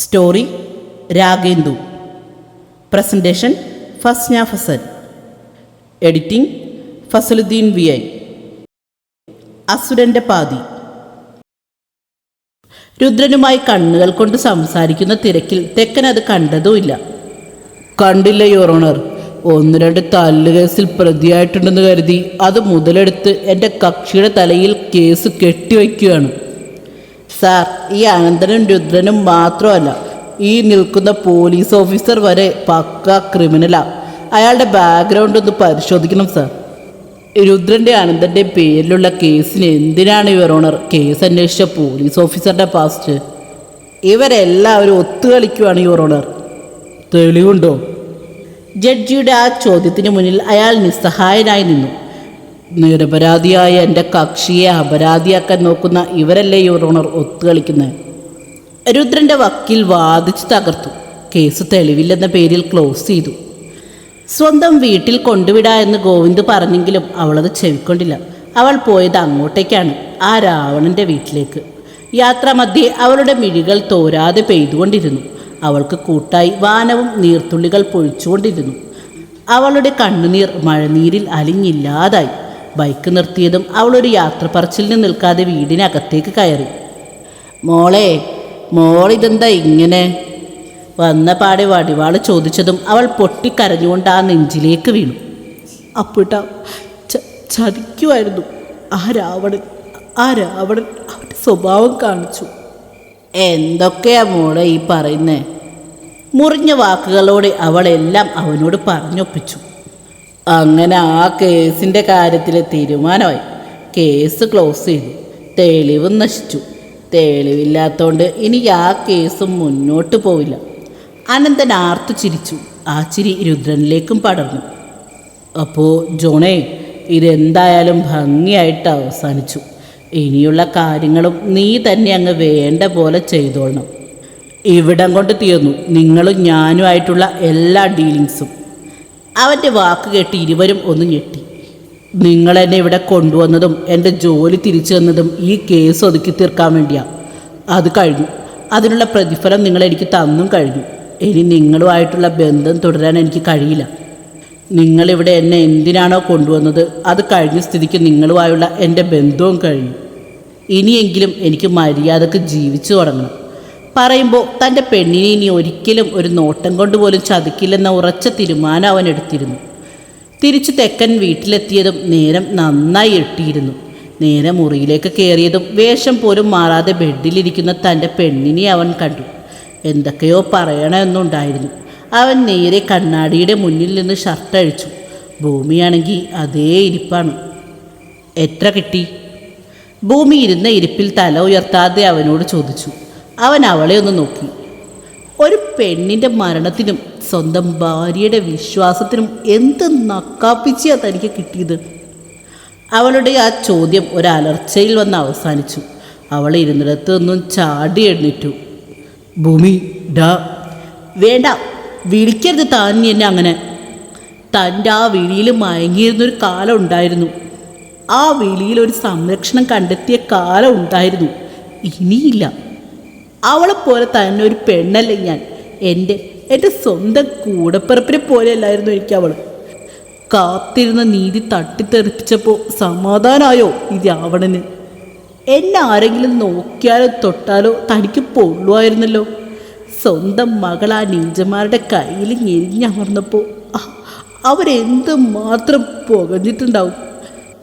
Story Ragendu. Presentation Fasna Fasal. Editing Fasaluddin V I. അസുരന്റെ പാതി. രുദ്രനുമായി കണ്ണുകൾ കൊണ്ട് സംസാരിക്കുന്ന തിരക്കിൽ തെക്കൻ അത് കണ്ടതുമില്ല. കണ്ടില്ല യോറോണർ ഒന്ന് രണ്ട് തല്ല് കേസിൽ പ്രതിയായിട്ടുണ്ടെന്ന് കരുതി അത് മുതലെടുത്ത് എന്റെ കക്ഷിയുടെ തലയിൽ കേസ് കെട്ടിവയ്ക്കുകയാണ്. സാർ ഈ അനന്തനും രുദ്രനും മാത്രമല്ല ഈ നിൽക്കുന്ന പോലീസ് ഓഫീസർ വരെ പക്ക ക്രിമിനലാ. അയാളുടെ ബാക്ക്ഗ്രൗണ്ട് ഒന്ന് പരിശോധിക്കണം സാർ. രുദ്രന്റെ അനന്തന്റെ പേരിലുള്ള കേസിന് എന്തിനാണ് ഇവർ ഓണർ കേസ് അന്വേഷിച്ച പോലീസ് ഓഫീസറുടെ പാസ്റ്റ് ഇവരെല്ലാവരും ഒത്തുകളിക്കുവാണ് യുവർ ഓണർ. തെളിവുണ്ടോ? ജഡ്ജിയുടെ ആ ചോദ്യത്തിന് മുന്നിൽ അയാൾ നിസ്സഹായനായി നിന്നു. നിരപരാധിയായ എന്റെ കക്ഷിയെ അപരാധിയാക്കാൻ നോക്കുന്ന ഇവരല്ലേ യുവർ ഓണർ ഒത്തുകളിക്കുന്നത്? രുദ്രന്റെ വക്കീൽ വാദിച്ച് തകർത്തു. കേസ് തെളിവില്ലെന്ന പേരിൽ ക്ലോസ് ചെയ്തു. സ്വന്തം വീട്ടിൽ കൊണ്ടുവിടാ എന്ന് ഗോവിന്ദ് പറഞ്ഞെങ്കിലും അവളത് ചെവിക്കൊണ്ടില്ല. അവൾ പോയത് അങ്ങോട്ടേക്കാണ് ആ രാവണന്റെ വീട്ടിലേക്ക്. യാത്രാമധ്യേ അവളുടെ മിഴികൾ തോരാതെ പെയ്തുകൊണ്ടിരുന്നു. അവൾക്ക് കൂട്ടായി വാനവും നീർത്തുള്ളികൾ പൊഴിച്ചുകൊണ്ടിരുന്നു. അവളുടെ കണ്ണുനീർ മഴനീരിൽ അലിഞ്ഞില്ലാതായി. ബൈക്ക് നിർത്തിയതും അവളൊരു യാത്ര പറച്ചിലിന് നിൽക്കാതെ വീടിനകത്തേക്ക് കയറി. മോളെ മോളിതെന്താ ഇങ്ങനെ? വന്ന പാടെ വടിവാൾ ചോദിച്ചതും അവൾ പൊട്ടിക്കരഞ്ഞുകൊണ്ട് ആ നെഞ്ചിലേക്ക് വീണു. അപ്പിട്ട ചതിക്കുമായിരുന്നു ആ രാവണൻ ആ രാവണൻ അവന്റെ സ്വഭാവം കാണിച്ചു. എന്തൊക്കെയാ മോളെ ഈ പറയുന്നേ? മുറിഞ്ഞ വാക്കുകളോടെ അവളെല്ലാം അവനോട് പറഞ്ഞൊപ്പിച്ചു. അങ്ങനെ ആ കേസിന്റെ കാര്യത്തിൽ തീരുമാനമായി. കേസ് ക്ലോസ് ചെയ്തു. തെളിവ് നശിച്ചു. തെളിവില്ലാത്തതുകൊണ്ട് ഇനി ആ കേസ് മുന്നോട്ട് പോവില്ല. അനന്തൻ ആർത്തു ചിരിച്ചു. ആ ചിരി രുദ്രനിലേക്കും പടർന്നു. അപ്പോൾ ജോണേ ഇതെന്തായാലും ഭംഗിയായിട്ട് അവസാനിച്ചു. ഇനിയുള്ള കാര്യങ്ങളും നീ തന്നെ അങ്ങ് വേണ്ട പോലെ ചെയ്തോളണം. ഇവിടം കൊണ്ട് തീർന്നു. നിങ്ങളും ഞാനുമായിട്ടുള്ള എല്ലാ ഡീലിങ്സും. അവന്റെ വാക്ക് കേട്ട് ഇരുവരും ഒന്ന് ഞെട്ടി. നിങ്ങൾ എന്നെ ഇവിടെ കൊണ്ടുവന്നതും എന്റെ ജോലി തിരിച്ചു തന്നതും ഈ കേസ് ഒതുക്കി തീർക്കാൻ വേണ്ടിയാണ് അത് കഴിഞ്ഞു. അതിനുള്ള പ്രതിഫലം നിങ്ങൾ എനിക്ക് തന്നും കഴിഞ്ഞു. ഇനി നിങ്ങളുമായിട്ടുള്ള ബന്ധം തുടരാൻ എനിക്ക് കഴിയില്ല. നിങ്ങളിവിടെ എന്നെ എന്തിനാണോ കൊണ്ടുവന്നത്? അത് കഴിഞ്ഞ സ്ഥിതിക്ക് നിങ്ങളുമായുള്ള എന്റെ ബന്ധവും കഴിഞ്ഞു. ഇനിയെങ്കിലും എനിക്ക് മര്യാദയ്ക്ക് ജീവിച്ചു തുടങ്ങണം. പറയുമ്പോൾ തന്റെ പെണ്ണിനെ ഇനി ഒരിക്കലും ഒരു നോട്ടം കൊണ്ട് പോലും ചതിക്കില്ലെന്ന ഉറച്ച തീരുമാനം അവൻ എടുത്തിരുന്നു. തിരിച്ചു തെക്കൻ വീട്ടിലെത്തിയതും നേരം നന്നായി എട്ടിയിരുന്നു. നേരെ മുറിയിലേക്ക് കയറിയതും വേഷം പോലും മാറാതെ ബെഡിലിരിക്കുന്ന തന്റെ പെണ്ണിനെ അവൻ കണ്ടു. എന്തൊക്കെയോ പറയണമെന്നുണ്ടായിരുന്നു. അവൻ നേരെ കണ്ണാടിയുടെ മുന്നിൽ നിന്ന് ഷർട്ട് അഴിച്ചു. ഭൂമിയാണെങ്കിൽ അതേ ഇരിപ്പാണ്. എത്ര കിട്ടി? ഭൂമി ഇരുന്ന ഇരിപ്പിൽ തല ഉയർത്താതെ അവനോട് ചോദിച്ചു. അവൻ അവളെ ഒന്ന് നോക്കി. ഒരു പെണ്ണിന്റെ മരണത്തിനും സ്വന്തം ഭാര്യയുടെ വിശ്വാസത്തിനും എന്ത് നക്കാപ്പിച്ചാ തനിക്ക് കിട്ടിയത്? അവളുടെ ആ ചോദ്യം ഒരലർച്ചയിൽ വന്ന് അവസാനിച്ചു. അവൾ ഇരുന്നിടത്ത് നിന്നും ചാടി എഴുന്നേറ്റു. ഭൂമി ഡാ. വേണ്ട വിളിക്കരുത് താൻ എന്നെ അങ്ങനെ. തന്റെ ആ വിളിയിൽ മയങ്ങിയിരുന്നൊരു കാലം ഉണ്ടായിരുന്നു. ആ വിളിയിൽ ഒരു സംരക്ഷണം കണ്ടെത്തിയ കാലം ഉണ്ടായിരുന്നു. ഇനിയില്ല. അവളെപ്പോലെ തന്നെ ഒരു പെണ്ണല്ലേ ഞാൻ. എന്റെ എന്റെ സ്വന്തം കൂടപ്പിറപ്പിനെ പോലെയല്ലായിരുന്നു എനിക്ക് അവൾ കാത്തിരുന്ന നീതി തട്ടിത്തെറിപ്പിച്ചപ്പോൾ സമാധാനമായോ ഈ രാവണന്? എന്നെ ആരെങ്കിലും നോക്കിയാലോ തൊട്ടാലോ തനിക്ക് പൊള്ളുമായിരുന്നല്ലോ. സ്വന്തം മകൾ ആ നീഞ്ചന്മാരുടെ കയ്യിൽ ഞെരിഞ്ഞമർന്നപ്പോൾ അവരെന്ത് മാത്രം പുകഞ്ഞിട്ടുണ്ടാവും?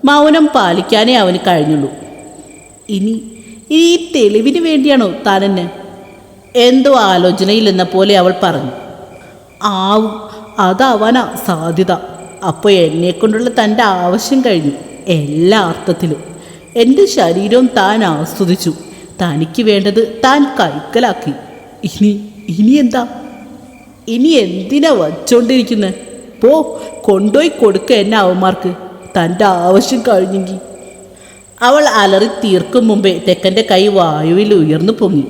മൗനം പാലിക്കാനേ അവന് കഴിഞ്ഞുള്ളൂ. ഇനി ഈ തെളിവിന് വേണ്ടിയാണോ താനെന്നെ എന്തോ ആലോചനയില്ലെന്ന പോലെ അവൾ പറഞ്ഞു. ആവും അതാവാനാ സാധ്യത. അപ്പോൾ എന്നെക്കൊണ്ടുള്ള തന്റെ ആവശ്യം കഴിഞ്ഞു എല്ലാ അർത്ഥത്തിലും. എന്റെ ശരീരവും താൻ ആസ്വദിച്ചു. തനിക്ക് വേണ്ടത് താൻ കൈക്കലാക്കി. ഇനി ഇനി എന്താ? ഇനി എന്തിനാ വച്ചോണ്ടിരിക്കുന്നത് പോ കൊണ്ടുപോയി കൊടുക്ക എന്നെ അവന്മാർക്ക്. തന്റെ ആവശ്യം കഴിഞ്ഞെങ്കിൽ അവൾ അലറി തീർക്കും മുമ്പേ തെക്കന്റെ കൈ വായുവിൽ ഉയർന്നു പൊങ്ങി.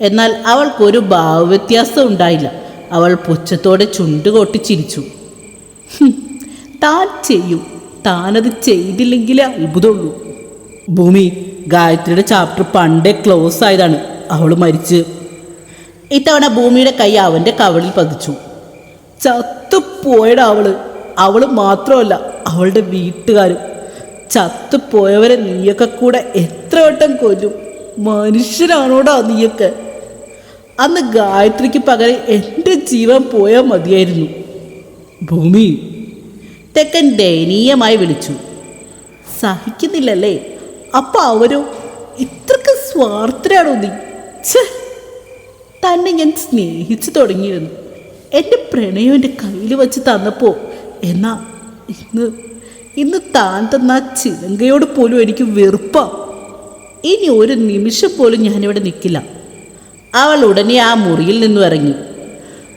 എന്നാൽ അവൾക്കൊരു ഭാവവ്യത്യാസം ഉണ്ടായില്ല. അവൾ പുച്ഛത്തോടെ ചുണ്ടുകൊട്ടി ചിരിച്ചു. "ഹും, താൻ ചെയ്യും. താനത് ചെയ്തില്ലെങ്കിലേ അത്ഭുതമുള്ളൂ. ഭൂമി ഗായത്രിയുടെ ചാപ്റ്റർ പണ്ടേ ക്ലോസ് ആയതാണ്. അവൾ മരിച്ച്. ഇത്തവണ ഭൂമിയുടെ കൈ അവന്റെ കവളിൽ പതിച്ചു. ചത്തുപോയടാ അവൾ. അവൾ മാത്രമല്ല അവളുടെ വീട്ടുകാരും. ചത്തുപോയവരെ നീയൊക്കെ കൂടെ എത്ര വട്ടം കൊല്ലും? മനുഷ്യരാണോടാ നീയൊക്കെ? അന്ന് ഗായത്രിക്ക് പകരം എന്റെ ജീവൻ പോയാൽ മതിയായിരുന്നു. ഭൂമി തെക്കൻ ദയനീയമായി വിളിച്ചു. സഹിക്കുന്നില്ലല്ലേ? അപ്പൊ അവരോ ഇത്രക്ക് സ്വാർത്ഥരാണോ നീ? തന്നെ ഞാൻ സ്നേഹിച്ചു തുടങ്ങിയിരുന്നു. എന്റെ പ്രണയം എന്റെ കയ്യിൽ വച്ച് തന്നപ്പോൾ എന്നാ ഇന്ന് ഇന്ന് താൻ തന്ന ആ ചിലങ്കയോട് പോലും എനിക്ക് വെറുപ്പാ. ഇനി ഒരു നിമിഷം പോലും ഞാനിവിടെ നിൽക്കില്ല അവൾ ഉടനെ ആ മുറിയിൽ നിന്നും ഇറങ്ങി.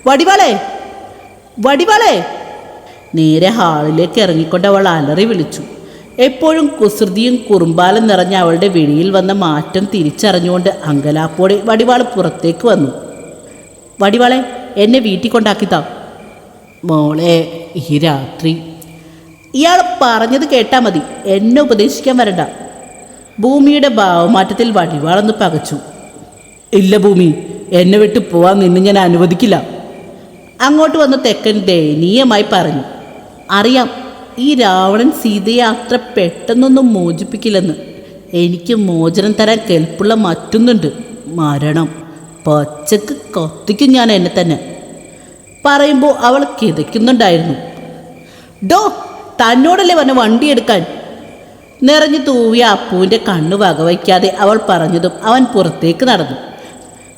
വടിവാളേ വടിവാളേ. നേരെ ഹാളിലേക്ക് ഇറങ്ങിക്കൊണ്ട് അവൾ അലറി വിളിച്ചു. എപ്പോഴും കുസൃതിയും കുറുമ്പാലും നിറഞ്ഞ അവളുടെ വിഴിയിൽ വന്ന മാറ്റം തിരിച്ചറിഞ്ഞുകൊണ്ട് അങ്കലാപ്പോടെ വടിവാൾ പുറത്തേക്ക് വന്നു. വടിവാളെ എന്നെ വീട്ടിൽ കൊണ്ടാക്കിത്താം. മോളെ ഈ രാത്രി ഇയാൾ പറഞ്ഞത് കേട്ടാൽ മതി. എന്നെ ഉപദേശിക്കാൻ വരണ്ട. ഭൂമിയുടെ ഭാവമാറ്റത്തിൽ വടിവാളെന്ന് പകച്ചു. ഇല്ല ഭൂമി എന്നെ വിട്ടു പോവാൻ നിന്നെ ഞാൻ അനുവദിക്കില്ല. അങ്ങോട്ട് വന്ന തെക്കൻ ദയനീയമായി പറഞ്ഞു. അറിയാം ഈ രാവണൻ സീതയെ അത്ര പെട്ടെന്നൊന്നും മോചിപ്പിക്കില്ലെന്ന്. എനിക്ക് മോചനം തരാൻ കെൽപ്പുള്ള മറ്റൊന്നുണ്ട്. മരണം. പച്ചക്ക് കത്തിക്കും ഞാൻ എന്നെ തന്നെ. പറയുമ്പോൾ അവൾ കിതയ്ക്കുന്നുണ്ടായിരുന്നു. ഡോ തന്നോടല്ലേ പറഞ്ഞ വണ്ടി എടുക്കാൻ നിറഞ്ഞു തൂവിയ അപ്പുവിന്റെ കണ്ണു വകവയ്ക്കാതെ അവൾ പറഞ്ഞതും അവൻ പുറത്തേക്ക് നടന്നു.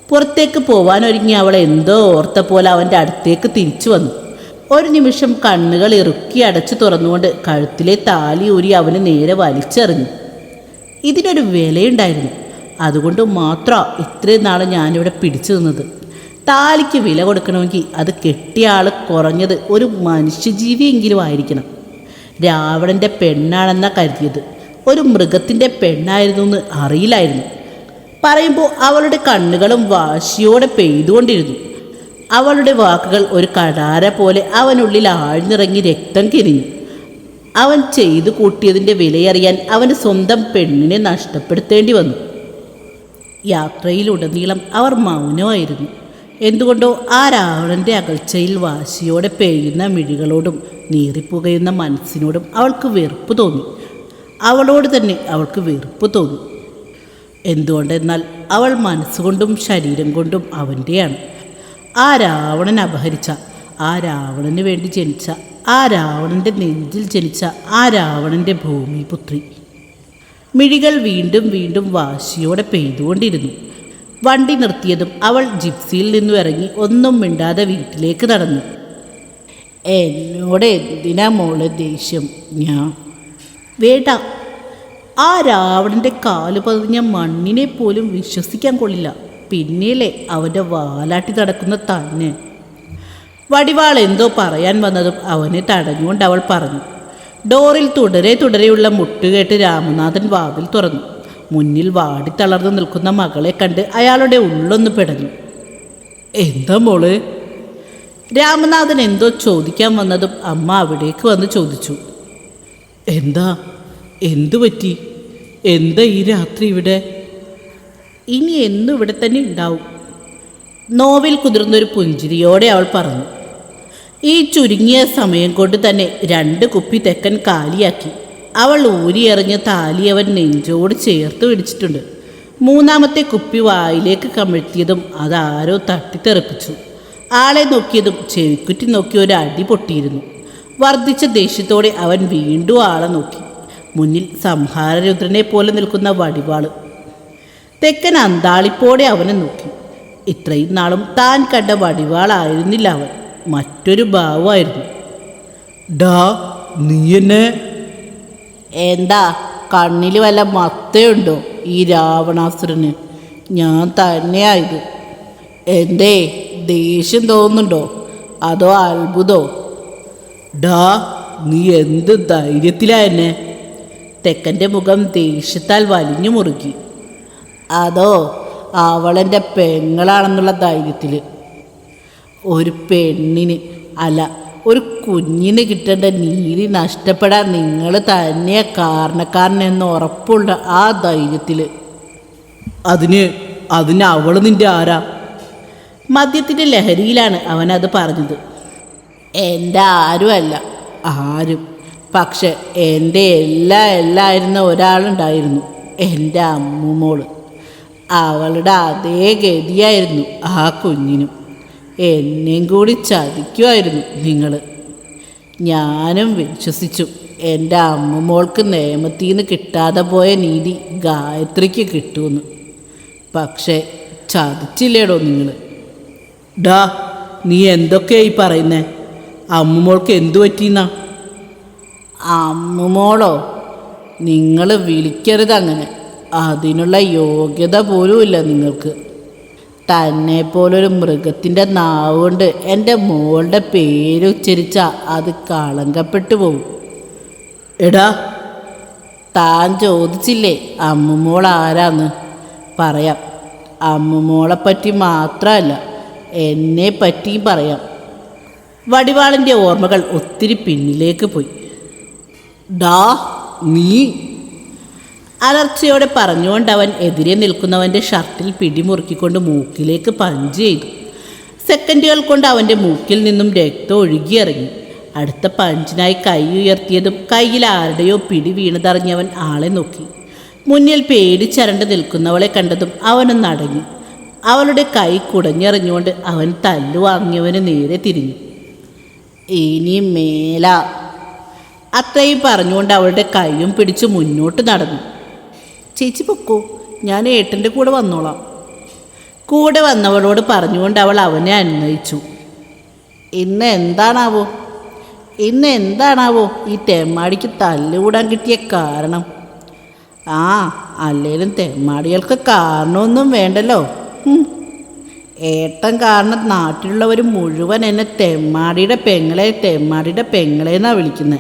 പുറത്തേക്ക് പോവാനൊരുങ്ങി അവൾ എന്തോ ഓർത്ത പോലെ അവന്റെ അടുത്തേക്ക് തിരിച്ചു വന്നു. ഒരു നിമിഷം കണ്ണുകൾ ഇറുക്കി അടച്ചു തുറന്നുകൊണ്ട് കഴുത്തിലെ താലി ഊരി അവന് നേരെ വലിച്ചെറിഞ്ഞു. ഇതിനൊരു വിലയുണ്ടായിരുന്നു. അതുകൊണ്ട് മാത്രം ഇത്രയും നാൾ ഞാനിവിടെ പിടിച്ചു നിന്നത്. താലിക്ക് വില കൊടുക്കണമെങ്കിൽ അത് കെട്ടിയ ആൾ കുറഞ്ഞത് ഒരു മനുഷ്യജീവിയെങ്കിലും ആയിരിക്കണം. രാവണന്റെ പെണ്ണാണെന്ന കരുതിയത്. ഒരു മൃഗത്തിന്റെ പെണ്ണായിരുന്നു എന്ന് അറിയില്ലായിരുന്നു. പറയുമ്പോൾ അവളുടെ കണ്ണുകളും വാശിയോടെ പെയ്തുകൊണ്ടിരുന്നു. അവളുടെ വാക്കുകൾ ഒരു കടാര പോലെ അവനുള്ളിൽ ആഴ്ന്നിറങ്ങി രക്തം കിരിഞ്ഞു അവൻ ചെയ്തു കൂട്ടിയതിന്റെ വിലയറിയാൻ അവന് സ്വന്തം പെണ്ണിനെ നഷ്ടപ്പെടുത്തേണ്ടി വന്നു. യാത്രയിലുടനീളം അവർ മൗനമായിരുന്നു. എന്തുകൊണ്ടോ ആ രാവണന്റെ അകൽച്ചയിൽ വാശിയോടെ പെയ്യുന്ന മിഴികളോടും നീറിപ്പുകയുന്ന മനസ്സിനോടും അവൾക്ക് വെറുപ്പ് തോന്നി. അവളോട് തന്നെ അവൾക്ക് വെറുപ്പ് തോന്നി. എന്തുകൊണ്ടെന്നാൽ അവൾ മനസ്സുകൊണ്ടും ശരീരം കൊണ്ടും അവന്റെയാണ് ആ രാവണൻ അപഹരിച്ച ആ രാവണന് വേണ്ടി ജനിച്ച ആ രാവണന്റെ നെഞ്ചിൽ ജനിച്ച ആ രാവണന്റെ ഭൂമിപുത്രി. മിഴികൾ വീണ്ടും വീണ്ടും വാശിയോടെ പെയ്തുകൊണ്ടിരുന്നു. വണ്ടി നിർത്തിയതും അവൾ ജിപ്സിയിൽ നിന്നും ഇറങ്ങി ഒന്നും മിണ്ടാതെ വീട്ടിലേക്ക് നടന്നു. എന്നോട് എന്തിനാ മോളെ ദേഷ്യം? ഞാൻ വേണ്ട. ആ രാവണന്റെ കാൽ പതിഞ്ഞ മണ്ണിനെ പോലും വിശ്വസിക്കാൻ കൊള്ളില്ല. പിന്നെയല്ലേ അവന്റെ വാലാട്ടി നടക്കുന്ന തന്നെ. വടിവാൾ എന്തോ പറയാൻ വന്നതും അവനെ തടഞ്ഞുകൊണ്ട് അവൾ പറഞ്ഞു. ഡോറിൽ തുടരെ തുടരെയുള്ള മുട്ടുകേട്ട് രാമനാഥൻ വാതിൽ തുറന്നു. മുന്നിൽ വാടി തളർന്നു നിൽക്കുന്ന മകളെ കണ്ട് അയാളുടെ ഉള്ളൊന്ന് പെടഞ്ഞു. എന്താ മോൾ? രാമനാഥൻ എന്തോ ചോദിക്കാൻ വന്നതും അമ്മ അവിടേക്ക് വന്ന് ചോദിച്ചു. എന്താ? എന്തു പറ്റി? എന്താ ഈ രാത്രി ഇവിടെ? ഇനി എന്നും ഇവിടെ തന്നെ ഉണ്ടാവും. നോവിൽ കുതിർന്നൊരു പുഞ്ചിരിയോടെ അവൾ പറഞ്ഞു. ഈ ചുരുങ്ങിയ സമയം കൊണ്ട് തന്നെ രണ്ട് കുപ്പി തെക്കൻ കാലിയാക്കി. അവൾ ഊരിയെറിഞ്ഞ താലി അവൻ നെഞ്ചോട് ചേർത്ത് പിടിച്ചിട്ടുണ്ട്. മൂന്നാമത്തെ കുപ്പി വായിലേക്ക് കമിഴ്ത്തിയതും അതാരോ തട്ടിത്തെറിപ്പിച്ചു. ആളെ നോക്കിയതും ചെവിക്കുറ്റി നോക്കി ഒരു അടി പൊട്ടിയിരുന്നു. വർദ്ധിച്ച ദേഷ്യത്തോടെ അവൻ വീണ്ടും ആളെ നോക്കി. മുന്നിൽ സംഹാരരുദ്രനെ പോലെ നിൽക്കുന്ന വടിവാൾ. തെക്കൻ അന്താളിപ്പോടെ അവനെ നോക്കി. ഇത്രയും നാളും താൻ കണ്ട വടിവാളായിരുന്നില്ല അവൻ. മറ്റൊരു ഭാവമായിരുന്നു. ഡാ നീ എന്നെ എന്താ? കണ്ണിൽ വല്ല മത്തയുണ്ടോ ഈ രാവണാസുരന്? ഞാൻ തന്നെയായത് എന്തേ ദേഷ്യം തോന്നുന്നുണ്ടോ? അതോ അത്ഭുതോ? ഡാ നീ എന്ത് ധൈര്യത്തിലാ എന്നെ? തെക്കന്റെ മുഖം ദേഷ്യത്താൽ വലിഞ്ഞു മുറുക്കി അതോ അവളെന്റെ പെങ്ങളാണെന്നുള്ള ധൈര്യത്തിൽ ഒരു പെണ്ണിന് അല്ല ഒരു കുഞ്ഞിന് കിട്ടേണ്ട നീതി നഷ്ടപ്പെടാൻ നിങ്ങൾ തന്നെയാ കാരണക്കാരനെന്ന് ഉറപ്പുള്ള ആ ധൈര്യത്തിൽ അതിന് അതിന് അവൾ നിന്റെ ആരാ? മദ്യത്തിന്റെ ലഹരിയിലാണ് അവനത് പറഞ്ഞത്. എന്റെ ആരുമല്ല. ആരും. പക്ഷെ എന്റെ എല്ലാ എല്ലായിരുന്ന ഒരാളുണ്ടായിരുന്നു. എന്റെ അമ്മുമോൾ. അവളുടെ അതേ ഗതിയായിരുന്നു ആ കുഞ്ഞിനും. എന്നെയും കൂടി ചതിക്കുമായിരുന്നു നിങ്ങൾ ഞാനും വിശ്വസിച്ചു. എന്റെ അമ്മമോൾക്ക് നിയമത്തിൽ നിന്ന് കിട്ടാതെ പോയ നീതി ഗായത്രിക്ക് കിട്ടുമെന്ന് പക്ഷേ ചതിച്ചില്ലേടോ നിങ്ങൾ ഡാ നീ എന്തൊക്കെയായി പറയുന്നേ? അമ്മമോൾക്ക് എന്തു പറ്റിയെന്നാ അമ്മമോളോ നിങ്ങൾ വിളിക്കരുത് അങ്ങനെ അതിനുള്ള യോഗ്യത പോലുമില്ല നിങ്ങൾക്ക്. തന്നെ പോലൊരു മൃഗത്തിന്റെ നാവുകൊണ്ട് എന്റെ മോളുടെ പേര് ഉച്ചരിച്ച അത് കളങ്കപ്പെട്ടു പോവും. എടാ താൻ ചോദിച്ചില്ലേ അമ്മുമോൾ ആരാന്ന്? പറയാം. അമ്മുമോളെ പറ്റി മാത്രമല്ല എന്നെ പറ്റിയും പറയാം. വടിവാളിന്റെ ഓർമ്മകൾ ഒത്തിരി പിന്നിലേക്ക് പോയി. ഡാ നീ അലർച്ചയോടെ പറഞ്ഞുകൊണ്ട് അവൻ എതിരെ നിൽക്കുന്നവന്റെ ഷർട്ടിൽ പിടിമുറുക്കിക്കൊണ്ട് മൂക്കിലേക്ക് പഞ്ച് ചെയ്തു. സെക്കൻഡുകൾ കൊണ്ട് അവന്റെ മൂക്കിൽ നിന്നും രക്തം ഒഴുകിയിറങ്ങി. അടുത്ത പഞ്ചിനായി കൈ ഉയർത്തിയതും കയ്യിൽ ആരുടെയോ പിടി വീണതറിഞ്ഞവൻ ആളെ നോക്കി. മുന്നിൽ പേടി ചരണ്ട് നിൽക്കുന്നവളെ കണ്ടതും അവനൊന്ന് അടങ്ങി അവളുടെ കൈ കുടഞ്ഞെറിഞ്ഞുകൊണ്ട് അവൻ തല്ലു വാങ്ങിയവന് നേരെ തിരിഞ്ഞു. ഇനി മേല. അത്രയും പറഞ്ഞുകൊണ്ട് അവളുടെ കൈയും പിടിച്ച് മുന്നോട്ട് നടന്നു. ചേച്ചി പൊക്കോ. ഞാൻ ഏട്ടന്റെ കൂടെ വന്നോളാം. കൂടെ വന്നവളോട് പറഞ്ഞുകൊണ്ട് അവൾ അവനെ അന്വയിച്ചു. ഇന്ന് എന്താണാവോ? ഇന്ന് എന്താണാവോ ഈ തെമ്മാടിക്ക് തല്ലുകൂടാൻ കിട്ടിയ കാരണം? ആ അല്ലേലും തെമ്മാടികൾക്ക് കാരണമൊന്നും വേണ്ടല്ലോ. ഏട്ടൻ കാരണം നാട്ടിലുള്ളവർ മുഴുവൻ എന്നെ തെമ്മാടിയുടെ പെങ്ങളെ തെമ്മാടിയുടെ പെങ്ങളെ എന്നാണ് വിളിക്കുന്നത്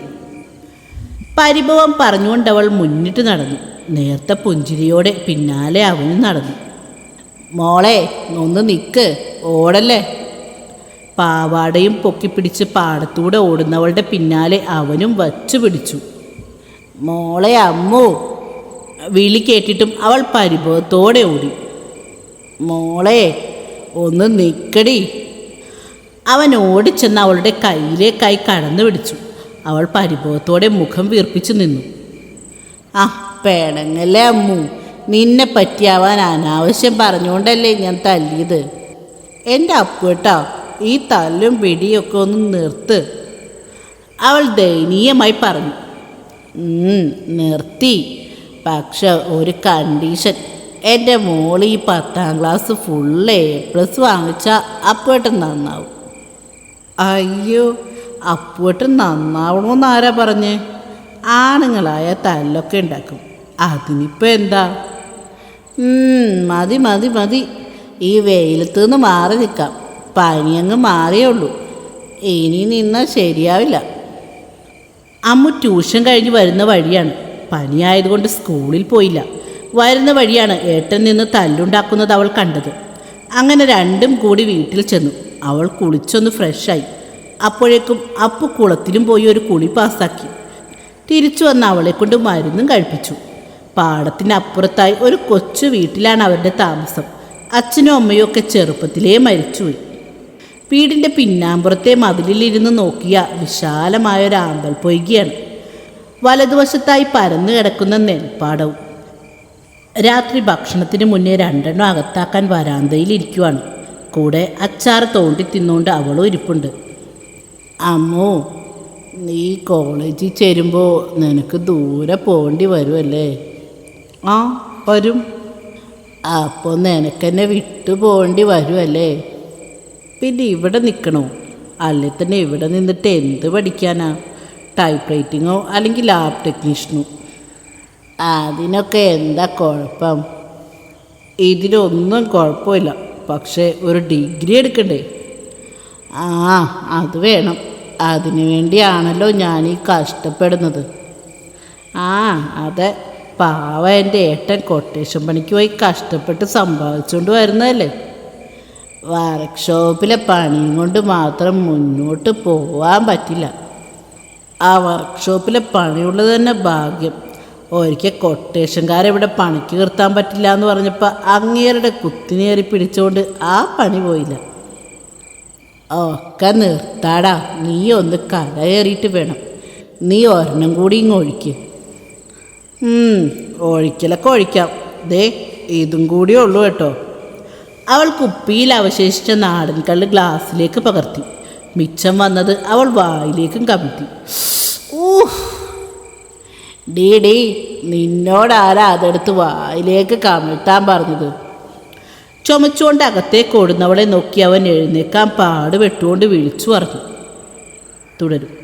പരിഭവം പറഞ്ഞുകൊണ്ട് അവൾ മുന്നിട്ട് നടന്നു. നേർത്ത പുഞ്ചിരിയോടെ പിന്നാലെ അവനും നടന്നു. മോളെ ഒന്ന് നിക്ക് ഓടല്ലേ? പാവാടയും പൊക്കിപ്പിടിച്ച് പാടത്തൂടെ ഓടുന്നവളുടെ പിന്നാലെ അവനും വച്ചു പിടിച്ചു മോളെ അമ്മു വിളി കേട്ടിട്ടും അവൾ പരിഭവത്തോടെ ഓടി. മോളെ ഒന്ന് നിക്കടി. അവൻ ഓടിച്ചെന്ന് അവളുടെ കയ്യിലേക്കായി കടന്നു പിടിച്ചു അവൾ പരിഭവത്തോടെ മുഖം വീർപ്പിച്ചു നിന്നു. ആ പേടങ്ങല്ലേ അമ്മു നിന്നെ പറ്റിയാവാൻ അനാവശ്യം പറഞ്ഞുകൊണ്ടല്ലേ ഞാൻ തല്ലിയത്. എന്റെ അപ്പുട്ടോ ഈ തല്ലും പിടിയൊക്കെ ഒന്ന് നിർത്ത്. അവൾ ദയനീയമായി പറഞ്ഞു. "ഉം, നിർത്തി. പക്ഷെ ഒരു കണ്ടീഷൻ. എന്റെ മോൾ ഈ പത്താം ക്ലാസ് ഫുള്ള് എ പ്ലസ് വാങ്ങിച്ചാൽ അപ്പുവേട്ടൻ നന്നാവും. അയ്യോ അപ്പുവേട്ടൻ നന്നാവണമെന്ന് ആരാ പറഞ്ഞേ? ആണുങ്ങളായ തല്ലൊക്കെ ഉണ്ടാക്കും. അതിനിപ്പോൾ എന്താ? മതി മതി മതി. ഈ വെയിലത്ത് നിന്ന് മാറി നിൽക്കാം. പനിയങ്ങ് മാറിയേ ഉള്ളൂ. ഇനി നിന്നാൽ ശരിയാവില്ല. അമ്മു ട്യൂഷൻ കഴിഞ്ഞ് വരുന്ന വഴിയാണ്. പനിയായതുകൊണ്ട് സ്കൂളിൽ പോയില്ല. വരുന്ന വഴിയാണ് ഏട്ടൻ നിന്ന് തല്ലുണ്ടാക്കുന്നത് അവൾ കണ്ടത്. അങ്ങനെ രണ്ടും കൂടി വീട്ടിൽ ചെന്നു. അവൾ കുളിച്ചൊന്ന് ഫ്രഷായി. അപ്പോഴേക്കും അപ്പു കുളത്തിലും പോയി ഒരു കുളി പാസ്സാക്കി. തിരിച്ചു വന്ന അവളെ കൊണ്ട് മരുന്നും കഴിപ്പിച്ചു. പാടത്തിനപ്പുറത്തായി ഒരു കൊച്ചു വീട്ടിലാണ് അവരുടെ താമസം. അച്ഛനും അമ്മയും ഒക്കെ ചെറുപ്പത്തിലേ മരിച്ചുപോയി. വീടിന്റെ പിന്നാമ്പുറത്തെ മതിലിലിരുന്ന് നോക്കിയ വിശാലമായ ഒരു ആമ്പൽ പൊയ്കയാണ്. വലതുവശത്തായി പരന്നു കിടക്കുന്ന നെൽപ്പാടവും. രാത്രി ഭക്ഷണത്തിന് മുന്നേ രണ്ടെണ്ണം അകത്താക്കാൻ വരാന്തയിൽ ഇരിക്കുവാണ്. കൂടെ അച്ചാർ തോണ്ടി തിന്നുകൊണ്ട് അവളും ഇരിപ്പുണ്ട്. അമ്മോ നീ കോളേജിൽ ചേരുമ്പോൾ നിനക്ക് ദൂരെ പോകേണ്ടി വരുമല്ലേ ആ വരും. അപ്പോൾ നിനക്കെന്നെ വിട്ടു പോകേണ്ടി വരുമല്ലേ പിന്നെ ഇവിടെ നിൽക്കണോ അല്ലെ തന്നെ ഇവിടെ നിന്നിട്ട് എന്ത് പഠിക്കാനാ? ടൈപ്പ് റൈറ്റിങ്ങോ അല്ലെങ്കിൽ ലാബ് ടെക്നീഷ്യനോ അതിനൊക്കെ എന്താ കുഴപ്പം? ഇതിലൊന്നും കുഴപ്പമില്ല. പക്ഷേ ഒരു ഡിഗ്രി എടുക്കണ്ടേ? ആ അത് വേണം. അതിനു വേണ്ടിയാണല്ലോ ഞാൻ ഈ കഷ്ടപ്പെടുന്നത്. ആ അതെ. പാവ എന്റെ ഏട്ടൻ കൊട്ടേഷൻ പണിക്ക് പോയി കഷ്ടപ്പെട്ട് സമ്പാദിച്ചുകൊണ്ട് വരുന്നതല്ലേ? വർക്ക്ഷോപ്പിലെ പണിയും കൊണ്ട് മാത്രം മുന്നോട്ട് പോവാൻ പറ്റില്ല. ആ വർക്ക്ഷോപ്പിലെ പണിയുള്ളത് തന്നെ ഭാഗ്യം. ഒരിക്കൽ കൊട്ടേഷൻകാരെ ഇവിടെ പണിക്ക് നിർത്താൻ പറ്റില്ല എന്ന് പറഞ്ഞപ്പോൾ അങ്ങേരുടെ കുത്തിനേറി പിടിച്ചുകൊണ്ട് ആ പണി പോയില്ല. ഒക്കെ നിർത്താടാ. നീ ഒന്ന് കരയേറിയിട്ട് വേണം. നീ ഒരെണ്ണം കൂടി ഇങ്ങ് ഒഴിക്ക്. ഒഴിക്കലൊക്കെ ഒഴിക്കാം. ദേ ഇതും കൂടിയേ ഉള്ളൂ കേട്ടോ. അവൾ കുപ്പിയിൽ അവശേഷിച്ച നാടൻ കള്ള് ഗ്ലാസ്സിലേക്ക് പകർത്തി. മിച്ചം വന്നത് അവൾ വായിലേക്കും കമിത്തി ഊഹ്. ഡീ ഡീ നിന്നോടാരാ അതെടുത്ത് വായിലേക്ക് കമിഴ്ത്താൻ പറഞ്ഞത്? ചുമച്ചുകൊണ്ട് അകത്തേക്ക് ഓടുന്നവളെ നോക്കി അവൻ എഴുന്നേക്കാൻ പാട് വെട്ടുകൊണ്ട് വിളിച്ചു പറഞ്ഞു. തുടരും.